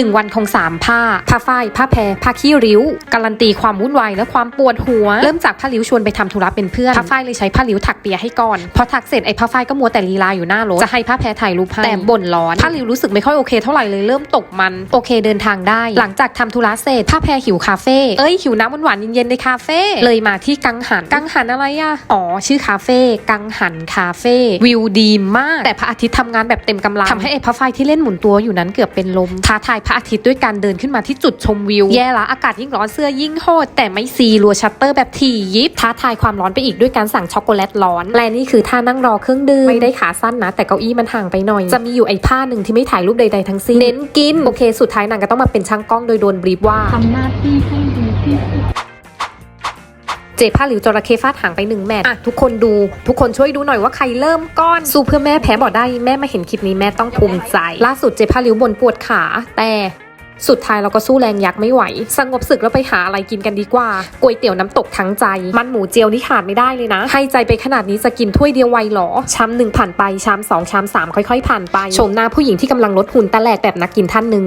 1 วันของ3ผ้า ผ้าฝ้ายผ้าแพรผ้าขี้ริ้ว การันตีความวุ่นวายและความปวดหัว เริ่มจากผ้าริ้วชวนไปทำธุระเป็นเพื่อน ผ้าฝ้ายเลยใช้ผ้าริ้วถักเปียให้ก่อน พอถักเสร็จไอ้ผ้าฝ้ายก็มัวแต่ลีลาอยู่หน้ารถ จะให้ผ้าแพรถ่ายรูปให้แต่บ่นร้อน ผ้าริ้วรู้สึกไม่ค่อยโอเคเท่าไหร่เลยเริ่มตกมัน โอเคเดินทางได้ หลังจากทำธุระเสร็จผ้าแพรหิวคาเฟ่ เอ้ยหิวน้ำหวานๆเย็นๆในคาเฟ่ เลยมาที่กังหัน กังหันอะไรอะอ๋อชื่อคาเฟ่ กังหันคาเฟ่ วิวดีมาก แต่พระอาทิตย์ทำงานแบบเต็มกำลังทำให้ไอ้พระไฟที่เล่นหมุนตัวอยู่นั้นเกือบเป็นลมท้าทายพระอาทิตย์ด้วยการเดินขึ้นมาที่จุดชมวิว แย่ละอากาศยิ่งร้อนเสื้อยิ่งโหด แต่ไม่ซีรัวชัตเตอร์แบบถี่ยิบท้าทายความร้อนไปอีกด้วยการสั่งช็อกโกแลตร้อน และนี่คือท่านั่งรอเครื่องดื่มไม่ได้ขาสั้นนะ แต่เก้าอี้มันห่างไปหน่อย จะมีอยู่ไอ้ผ้าหนึ่งที่ไม่ถ่ายรูปใดๆทั้งสิ้นเน้นกินโอเค สุดท้ายนางก็ต้องมาเป็นช่างกล้องโดยโดนบรีฟว่าทำหน้าที่ให้ดีที่สุด เจผ้าหลิวจระเข้ฟาดหางไปหนึ่งแมตช์อะทุกคนดู ทุกคนช่วยดูหน่อยว่าใครเริ่มก้อน สู้เพื่อแม่แพ้บอกได้แม่มาเห็นคลิปนี้แม่ต้องภูมิใจ ล่าสุดเจผ้าหลิวบนปวดขาแต่สุดท้ายเราก็สู้แรงยักษ์ไม่ไหว สงบศึกแล้วไปหาอะไรกินกันดีกว่าก๋วยเตี๋ยวน้ำตกทั้งใจ มันหมูเจียวนี่ขาดไม่ได้เลยนะ ให้ใจไปขนาดนี้จะกินถ้วยเดียวไวหรอ ชามหนึ่งผ่านไป ชามสองชามสามค่อยๆ ผ่านไป ชมหน้าผู้หญิงที่กำลังลดหุ่นตะแหลกแบบนักกินท่านหนึ่ง